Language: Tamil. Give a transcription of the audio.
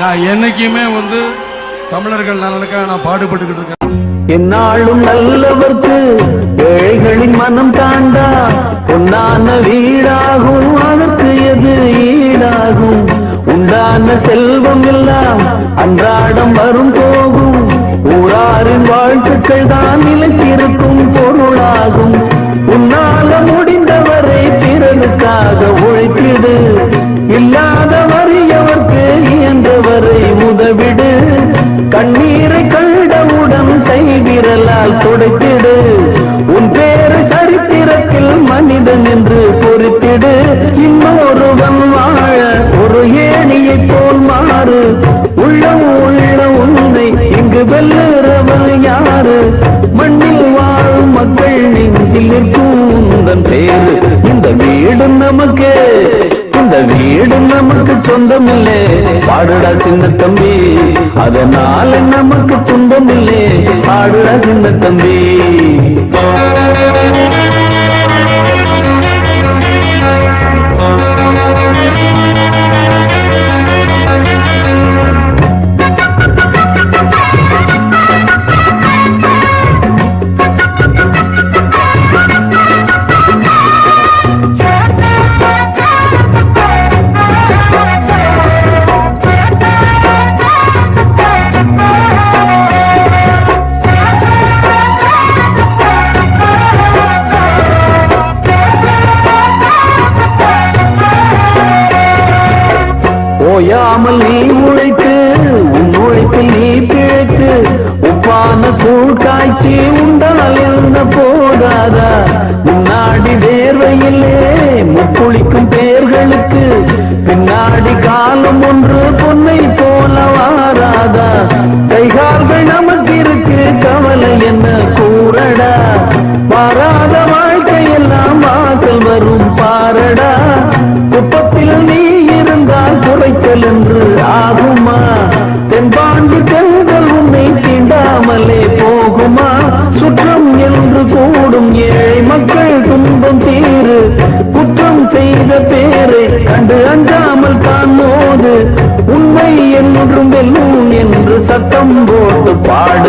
நான் என்னைக்குமே வந்து தமிழர்கள் நலனுக்காக நான் பாடுபட்டுக்கிட்டு இருக்கேன். என்னாலும் நல்லவர்க்கு ஏழைகளின் மனம் தாண்டா. பொன்னான வீடாகும் அதற்கு எது ஈடாகும்? உண்டான செல்வம் எல்லாம் அன்றாடம் வரும் போகும். ஊராரின் வாழ்த்துக்கள் தான் நிலைத்திருக்கும் பொருளாகும். உன்னால முடி இன்னொருவன் வாழ ஒரு ஏணியைப் போல் மாறு. உள்ள உள்ள உன்னை இங்கு வெல்லுறவன் யாரு? மண்ணில் வாழும் மக்கள் நெஞ்சில் நிற்கும் உந்தன் பேரு. இந்த வீடு நமக்கு இந்த வீடு நமக்கு சொந்தமில்லே. பாடுடா சின்ன தம்பி அதனால நமக்கு துன்பமில்லே. பாடுடா சின்ன தம்பி. ஓயாமல் நீ உழைத்து உன் உழைப்பில் நீ பிழைத்து உப்பான சூழ் காய்ச்சி உண்டால் இருந்த போதாதா? முன்னாடி வேர்வையிலே முக்குளிக்கும் பேர்களுக்கு பின்னாடி காலம் ஒன்று பொன்னை போல வாராதா? கைகால்கள் நமக்கு இருக்கு கவலை என்ன கூறடா? வராத வாழ்க்கையெல்லாம் வாசல் வரும் பாரடா. சாகுமா தென்பாண்டு தென்றல் உன்னை தீண்டாமலே போகுமா? சுற்றம் என்று கூடும் ஏழை மக்கள் துன்பம் தீரு. குற்றம் செய்த பேரை கண்டு அஞ்சாமல் காண்போது உண்மை என்றும் வெல்லும் என்று சத்தம் போட்டு பாடு.